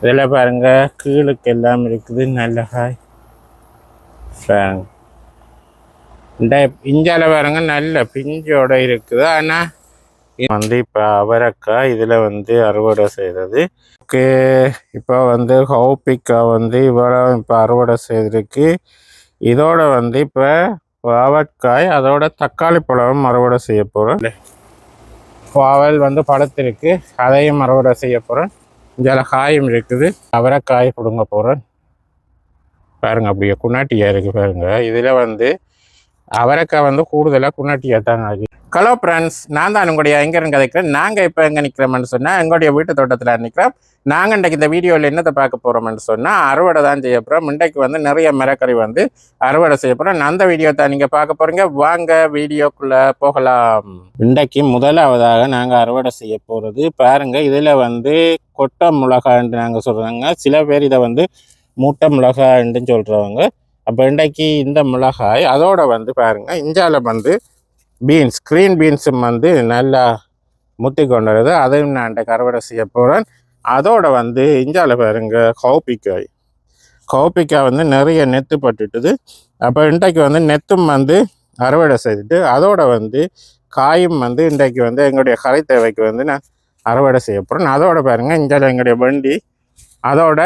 இதில் பாருங்க கீழுக்கு எல்லாம் இருக்குது நல்ல காய் பாருங்க இந்த இஞ்சால பாருங்க நல்ல பிஞ்சோட இருக்குது. ஆனால் வந்து இப்போ அவரைக்காய் இதில் வந்து அறுவடை செய்தது ஓகே இப்போ வந்து ஹவுப்பிக்காய் வந்து இவ்வளோ இப்போ அறுவடை செய்திருக்கு. இதோட வந்து இப்போ பாவற்காய் அதோட தக்காளி பழம் அறுவடை செய்ய போகிறோம் பாவல் வந்து பழத்திருக்கு அதையும் அறுவடை செய்ய போகிறேன் இதில் காயும் இருக்குது. அவரைக்காய் கொடுங்க போகிறேன் பாருங்க அப்படியே குண்ணாட்டியாக இருக்குது பாருங்க. இதில் வந்து அவரைக்காய் வந்து கூடுதலாக குண்ணாட்டியாக தாங்க ஆகி ஹலோ ஃப்ரெண்ட்ஸ் நான் தான் உங்களுடைய எங்கேருந்து கதைக்கிறேன். நாங்கள் இப்போ எங்கே நிற்கிறோம்னு சொன்னால் எங்களுடைய வீட்டு தோட்டத்தில் நிற்கிறோம் நாங்கள் இன்றைக்கு இந்த வீடியோவில் என்னத்தை பார்க்க போகிறோம்னு சொன்னால் அறுவடை தான் செய்ய போகிறோம் இன்றைக்கு வந்து நிறைய மரக்கறி வந்து அறுவடை செய்ய போகிறோம் அந்த வீடியோ தான் நீங்கள் பார்க்க போகிறீங்க வாங்க வீடியோக்குள்ளே போகலாம். இன்றைக்கு முதலாவதாக நாங்கள் அறுவடை செய்ய போகிறது பாருங்கள் இதில் வந்து கொட்டை மிளகான்னு நாங்கள் சொல்கிறாங்க சில பேர் இதை வந்து மூட்டை மிளகாண்டுன்னு சொல்கிறவங்க அப்போ இன்றைக்கு இந்த மிளகாய் அதோட வந்து பாருங்கள் இஞ்சால வந்து பீன்ஸ் க்ரீன் பீன்ஸும் வந்து நல்லா முத்தி கொண்டு வருது அதையும் நான் கருவடை அறுவடை செய்ய போகிறேன் அதோடு வந்து இஞ்சால பாருங்க கௌப்பிக்காய் கௌப்பிக்காய் வந்து நிறைய நெத்து பட்டுட்டுது. அப்போ இன்றைக்கு வந்து நெத்தும் வந்து அறுவடை செய்துட்டு அதோட வந்து காயும் வந்து இன்றைக்கு வந்து எங்களுடைய கரை தேவைக்கு வந்து நான் அறுவடை செய்ய போகிறேன் அதோட பாருங்கள் இஞ்சால எங்களுடைய வண்டி. அதோட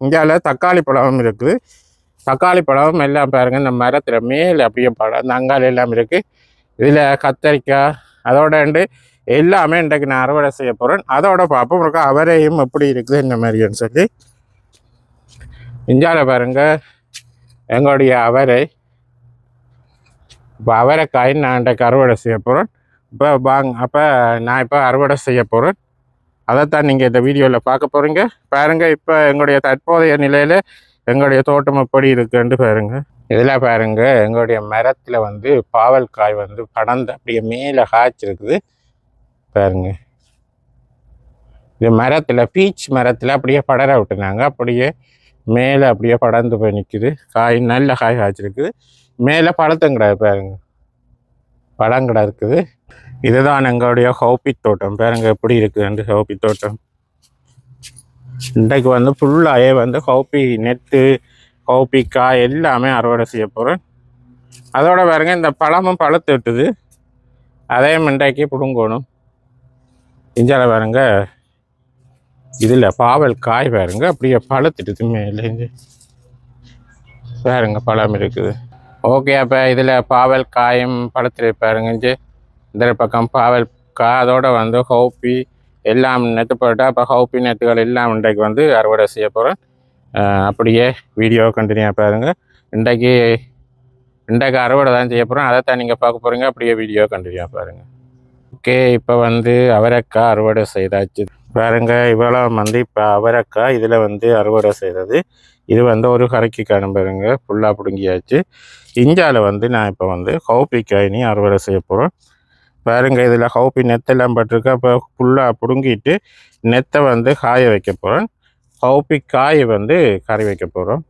இஞ்சால தக்காளி பழமும் இருக்குது. தக்காளி பழமும் எல்லாம் பாருங்கள் இந்த மரத்தில் மேலே அப்படியே பழம் அந்த அங்கால் எல்லாம் இருக்குது இதில் கத்தரிக்காய் அதோட வந்து எல்லாமே இன்றைக்கு நான் அறுவடை செய்ய போகிறேன் அதோட பார்ப்போம். இருக்கா அவரையும் எப்படி இருக்குது இந்த மாதிரின்னு சொல்லி. இஞ்சால பாருங்கள் எங்களுடைய அவரை இப்போ அவரைக்காய் நான் இன்றைக்கு அறுவடை செய்ய போகிறேன் இப்போ வாங்க அப்போ நான் இப்போ அறுவடை செய்ய போகிறேன் அதைத்தான் நீங்கள் இந்த வீடியோவில் பார்க்க போகிறீங்க பாருங்கள் இப்போ எங்களுடைய தற்போதைய நிலையில் எங்களுடைய தோட்டம் எப்படி இருக்குன்ட்டு பாருங்கள் இதில் பாருங்க எங்களுடைய மரத்தில் வந்து பாவல் காய் வந்து படர்ந்து அப்படியே மேலே காய்ச்சிருக்குது பாருங்க. இது மரத்தில் பீச் மரத்தில் அப்படியே படர விட்டுனாங்க அப்படியே மேலே அப்படியே படர்ந்து போய் நிற்குது காய் நல்ல காய் காய்ச்சிருக்குது. மேலே பழத்தங்கடை பாருங்க. பழங்கடை இருக்குது. இதுதான் எங்களுடைய ஹோப்பி தோட்டம். பாருங்க எப்படி இருக்குதுன்னு ஹோப்பி தோட்டம். இன்றைக்கு வந்து ஃபுல்லாகவே வந்து ஹோப்பி நெத்து ஹோப்பி எல்லாமே அறுவடை செய்ய போகிறேன் அதோட பாருங்க இந்த பழமும் பழத்து விட்டுது. அதையும் இன்றைக்கு பிடுங்கணும். இஞ்சால பாருங்க இதில் பாவல் காய் பாருங்க அப்படியே பழத்துட்டுது மேலே இருந்து. பாருங்க பழம் இருக்குது. ஓகே அப்போ இதில் பாவல் காயும் பழத்தில் பாருங்க இஞ்சி. இந்த பக்கம் பாவல் காய் அதோட வந்து ஹோப்பி எல்லாம் நெத்து போட்டால் அப்போ ஹோப்பி நெத்துகள் எல்லாம் இன்றைக்கு வந்து அறுவடை செய்ய போகிறேன் அப்படியே வீடியோ கண்டினியூ பாருங்கள் இன்றைக்கு இன்றைக்கு அறுவடை தான் செய்ய போகிறோம் அதை தான் நீங்கள் பார்க்க போகிறீங்க அப்படியே வீடியோ கண்டினியூ பாருங்கள் ஓகே இப்போ வந்து அவரைக்காய் அறுவடை செய்தாச்சு. பாருங்க இவ்வளோ வந்து இப்போ அவரைக்காய் இதில் வந்து அறுவடை செய்தது இது வந்து ஒரு கரைக்கு காணும் ஃபுல்லாக பிடுங்கியாச்சு. இஞ்சால வந்து நான் இப்போ வந்து ஹவுப்பிக்காய் நீ அறுவடை செய்ய போகிறோம் பாருங்க இதில் ஹவுப்பி நெத்தெல்லாம் பட்டிருக்கு. அப்போ ஃபுல்லாக பிடுங்கிட்டு நெத்தை வந்து காய வைக்க போகிறேன் ஹவுப்பி காயை வந்து கறி வைக்க போகிறோம்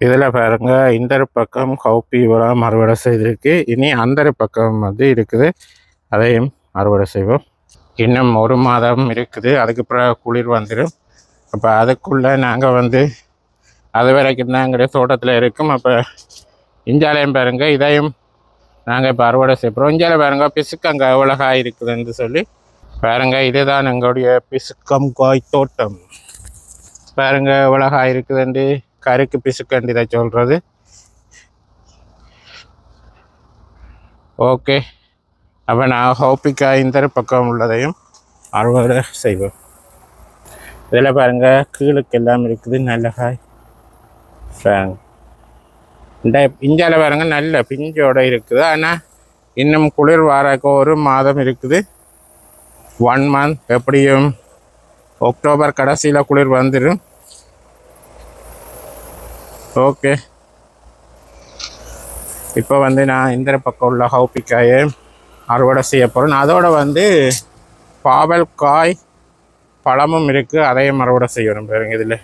இதில் பாருங்க இந்த பக்கம் ஹவுப்பி இவ்வளோ அறுவடை செய்திருக்கு. இனி அந்த பக்கம் வந்து இருக்குது. அதையும் அறுவடை செய்வோம். இன்னும் ஒரு மாதம் இருக்குது. அதுக்கு பிறகு குளிர் வந்துடும் அப்போ அதுக்குள்ளே நாங்கள் வந்து அது வரைக்கும் தான் எங்களுடைய தோட்டத்தில் இருக்கும். அப்போ இஞ்சாலையும் பாருங்க இதையும் நாங்கள் இப்போ அறுவடை செய்கிறோம் இஞ்சால பாருங்க பிசுக்கங்க எவ்வளோ காய் இருக்குதுன்னு சொல்லி. பாருங்க இதுதான் எங்களுடைய பிசுக்கம் காய் தோட்டம். பாருங்க எவ்வளோ இருக்குதுண்டு கருக்கு பிசுக்கண்டு இதை சொல்கிறது ஓகே. அப்போ நான் ஹோப்பிக்காய் இந்த பக்கம் உள்ளதையும் அறுவடை செய்வோம். இதில் பாருங்கள் கீழுக்கு எல்லாம் இருக்குது நல்ல காய் பாருங்க இந்த இஞ்சால பாருங்கள் நல்ல பிஞ்சோடு இருக்குது. ஆனால் இன்னும் குளிர் வாரக்கு ஒரு மாதம் இருக்குது. ஒன் மந்த் எப்படியும் அக்டோபர் கடைசியில் குளிர் வந்துடும் ஓகே இப்போ வந்து நான் இந்த பக்கம் உள்ள ஹவுப்பிக்காயை அறுவடை செய்ய போகிறேன் அதோட வந்து பாவல் காய் பழமும் இருக்குது அதையும் அறுவடை செய்யணும் பாருங்க இதில்.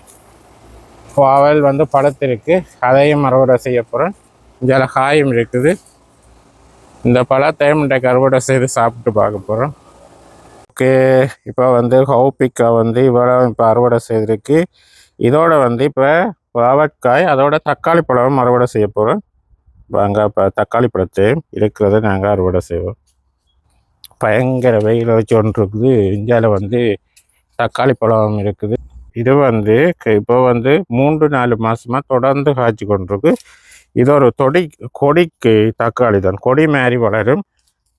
பாவல் வந்து பழத்திற்கு அதையும் அறுவடை செய்ய போகிறேன் இதில் காயும் இருக்குது. இந்த பழத்தையும் இன்றைக்கு அறுவடை செய்து சாப்பிட்டு பார்க்க போகிறோம் ஓகே இப்போ வந்து ஹவுப்பிக்காய் வந்து இவ்வளோ இப்போ அறுவடை செய்திருக்கு. இதோட வந்து இப்போ பாவக்காய் அதோட தக்காளி பழம் அறுவடை செய்ய போகிறோம் வாங்க இப்போ தக்காளி பழத்தையும் இருக்கிறத நாங்கள் அறுவடை செய்வோம். பயங்கர வெயில் வச்சு ஒன்று இருக்குது இந்தியாவில் வந்து தக்காளி பழம் இருக்குது. இது வந்து இப்போ வந்து மூன்று நாலு மாதமாக தொடர்ந்து காய்ச்சி கொண்டிருக்கு. இது ஒரு தொடி கொடிக்கு தக்காளி தான். கொடி மாதிரி வளரும்.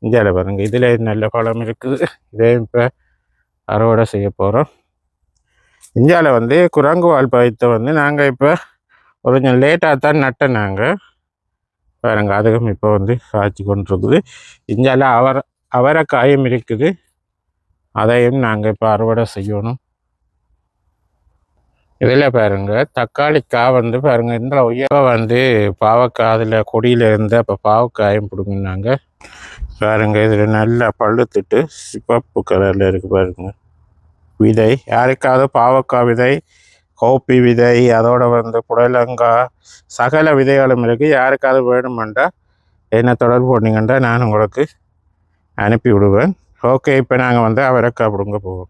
இந்தியாவில் பாருங்கள் இதில் நல்ல பழம் இருக்குது. இதே இப்போ அறுவடை செய்ய போகிறோம் இந்தியாவில் வந்து குரங்கு வால் பயத்தை வந்து நாங்கள் இப்போ கொஞ்சம் லேட்டாக தான் நட்டோம் நாங்கள் பாருங்க அதுவும் இப்போ வந்து காய்ச்சி கொண்டிருக்குது. இந்தியாவில் அவரை அவரைக்காயும் இருக்குது. அதையும் நாங்கள் இப்போ அறுவடை செய்யணும். இதில் பாருங்க தக்காளிக்காய் வந்து பாருங்க இந்த உயர வந்து பாவக்காய் அதில் கொடியில் இருந்து அப்போ பாவக்காயும் பிடுங்கினாங்க. பாருங்க இதில் நல்லா பழுத்துட்டு சிவப்பு கலரில் இருக்குது பாருங்கள் விதை யாருக்காவது பாவக்காய் விதை கோப்பி விதை அதோட வந்து புடலங்காய் சகல விதைகளும் இருக்குது யாருக்காவது வேணுமென்றால் என்னை தொடர்பு பண்ணீங்கன்னா நான் உங்களுக்கு அனுப்பி விடுவேன். ஓகே இப்போ நாங்கள் வந்து அவரைக்காய் பிடுங்க போவோம்.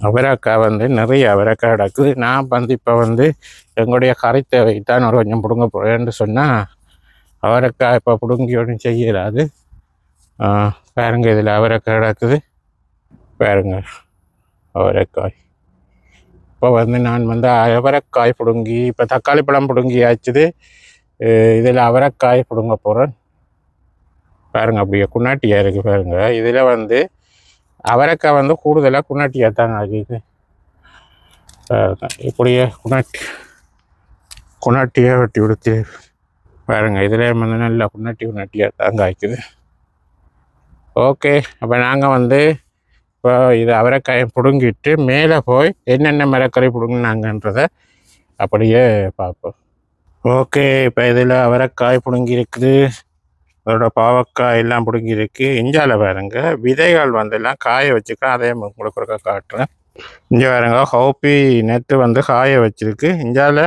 அவரைக்காய் வந்து நிறைய அவரைக்காய் கிடக்குது நான் வந்து இப்போ வந்து எங்களுடைய கரை தேவைக்கு தான் ஒரு கொஞ்சம் பிடுங்க போகிறேன்னு சொன்னால் அவரைக்காய் இப்போ பிடுங்கி ஒன்றும் செய்யலாது ஆ, பாருங்க இதில் அவரைக்காய் கிடக்குது. பாருங்க அவரைக்காய். இப்போ வந்து நான் வந்து அவரைக்காய் பிடுங்கி இப்போ தக்காளி பழம் பிடுங்கி ஆச்சுது இதில் அவரைக்காய் பிடுங்க போகிறேன் பாருங்க அப்படியே குன்னாட்டியாக இருக்குது பாருங்க. இதில் வந்து அவரைக்காய் வந்து கூடுதலாக குன்னாட்டியாக தாங்க ஆகிது பாருங்க இப்படியே குன்னாட்டி குன்னாட்டியாக வெட்டி விடுத்து பாருங்க இதில் வந்து நல்லா குன்னாட்டி குன்னாட்டியாக தாங்க ஆகிக்குது ஓகே அப்போ நாங்கள் வந்து இப்போ இது அவரைக்காயை பிடுங்கிட்டு மேலே போய் என்னென்ன மரக்கறி பிடுங்கினாங்கன்றத அப்படியே பார்ப்போம். ஓகே இப்போ இதில் அவரைக்காய் பிடுங்கியிருக்குது அதோட பாவக்காய் எல்லாம் பிடுங்கியிருக்கு. இஞ்சால பாருங்க விதைகள் வந்துலாம் காய வச்சுக்கலாம் அதே உங்களுக்கு ஒருக்க காட்டுறேன். இங்கே பாருங்க ஹோப்பி நெத்து வந்து காய வச்சிருக்கு. இஞ்சால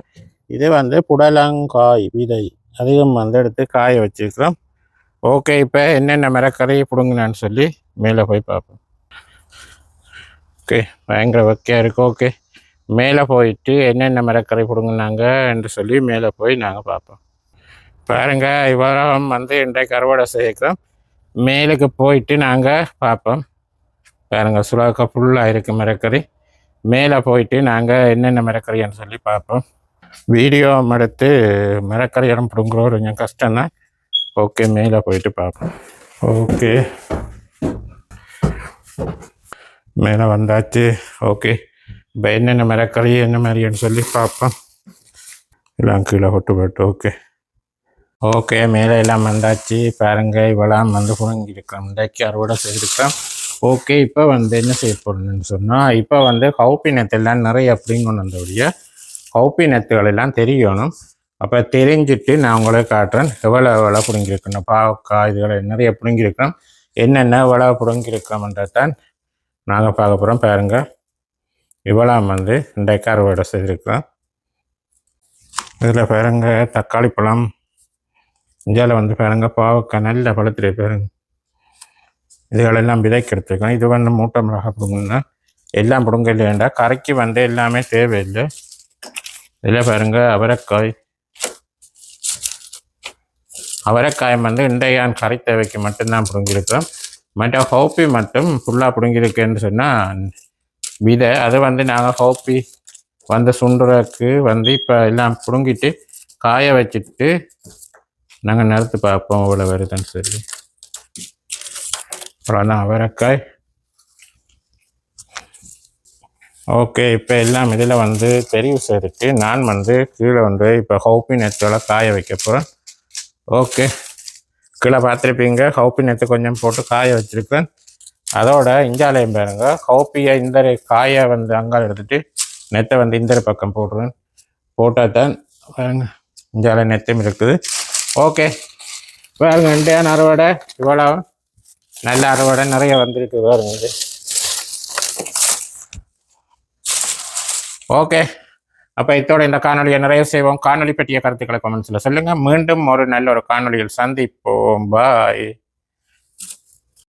இது வந்து புடலங்காய் விதை அதிகம் வந்து எடுத்து காய வச்சுருக்கிறோம். ஓகே இப்போ என்னென்ன மரக்கறி பிடுங்கினான்னு சொல்லி மேலே போய் பார்ப்போம். ஓகே பயங்கர வெக்கையாக இருக்கு ஓகே. மேலே போயிட்டு என்னென்ன மரக்கறி பிடுங்கினாங்க என்று சொல்லி மேலே போய் நாங்கள் பார்ப்போம் பாருங்கள் இவரம் வந்து இன்றைக்கு அறுவடை செய்யக்கிறோம் மேலுக்கு போயிட்டு நாங்கள் பார்ப்போம் பாருங்க சுலாக்கா ஃபுல்லாக இருக்குது மரக்கறி. மேலே போயிட்டு நாங்கள் என்னென்ன மரக்கறின்னு சொல்லி பார்ப்போம் வீடியோ எடுத்து மரக்கறி இடம் பிடுங்குறோம் கொஞ்சம் கஷ்டம்தான். ஓகே மேலே போயிட்டு பார்ப்போம் ஓகே. மேலே வந்தாச்சு. ஓகே. இப்போ என்னென்ன மரக்கறி என்ன மாதிரின்னு சொல்லி பார்ப்போம். எல்லாம் கீழே கொட்டு போட்டு ஓகே. ஓகே மேலே எல்லாம் வந்தாச்சு. பாருங்க இவெல்லாம் வந்து புழங்கியிருக்கிறோம் இன்றைக்கு அறுவடை செய்திருக்கிறோம் ஓகே இப்போ வந்து என்ன செய்ய போகிறோம்னு சொன்னால் இப்போ வந்து கவுப்பி நெத்தெல்லாம் நிறைய அப்படின்னு கொண்டு வந்தபடிய கவுப்பினத்துகள் எல்லாம் தெரியணும். அப்போ தெரிஞ்சுட்டு நான் உங்களை காட்டுறேன். எவ்வளோ எவ்வளோ பிடுங்கியிருக்கணும்? பாவக்காய் இதுகளை நிறைய பிடுங்கியிருக்கிறோம் என்னென்ன எவ்வளோ பிடுங்கியிருக்கிறோம்ன்றதான் நாங்கள் பார்க்க போகிறோம் பாருங்க. இவ்வளோ வந்து இன்றைக்கு அறுவடை செய்திருக்கிறோம் இதில் பாருங்க தக்காளி பழம் இந்தியாவில் வந்து பாருங்க பாவக்காய் நல்ல பழத்தில் பாருங்க. இதுகளெல்லாம் விதைக்கு எடுத்துருக்கோம் இது வந்து மூட்டை மிளகா பிடுங்கன்னா எல்லாம் பிடுங்க இல்லையாண்டா கரைக்கு வந்து எல்லாமே தேவையில்லை. இதில் பாருங்க அவரைக்காய். அவரைக்காய் வந்து இண்டையான் கரை தேவைக்கு மட்டும்தான் பிடுங்கியிருக்கிறோம் மற்ற ஹோப்பி மட்டும் ஃபுல்லாக பிடுங்கியிருக்குன்னு சொன்னால் விதை அது வந்து நாங்கள் ஹோப்பி வந்து சுண்டுறதுக்கு வந்து இப்போ எல்லாம் பிடுங்கிட்டு காய வச்சுட்டு நாங்கள் நிறுத்து பார்ப்போம் இவ்வளோ வருதுன்னு சொல்லி. அவ்வளோதான் அவரைக்காய். ஓகே இப்போ எல்லாம் இதில் வந்து தெரிவு செய்துட்டு நான் வந்து கீழே வந்து இப்போ ஹோப்பி நெத்தோட காய வைக்க போகிறேன் ஓகே. கீழே பார்த்துருப்பீங்க. ஹவுப்பி நேற்று கொஞ்சம் போட்டு காய வச்சுருக்கேன் அதோட இஞ்சாலையும் பாருங்க. ஹவுப்பியை இந்த காயை வந்து அங்கால எடுத்துகிட்டு நெத்தை வந்து இந்த பக்கம் போடுறேன். போட்டால் தான் பாருங்க இஞ்சாலை நெத்தும் இருக்குது. ஓகே. பாருங்க இண்டியான அறுவடை. இவ்வளோ நல்ல அறுவடை நிறைய வந்திருக்கு பாருங்க. ஓகே. அப்போ இதோட இந்த காணொலியை நிறைய செய்வோம். காணொலி பற்றிய கருத்துக்களை கமெண்ட்ஸில் சொல்லுங்கள் மீண்டும் ஒரு நல்ல ஒரு காணொளியில் சந்திப்போம். பாய்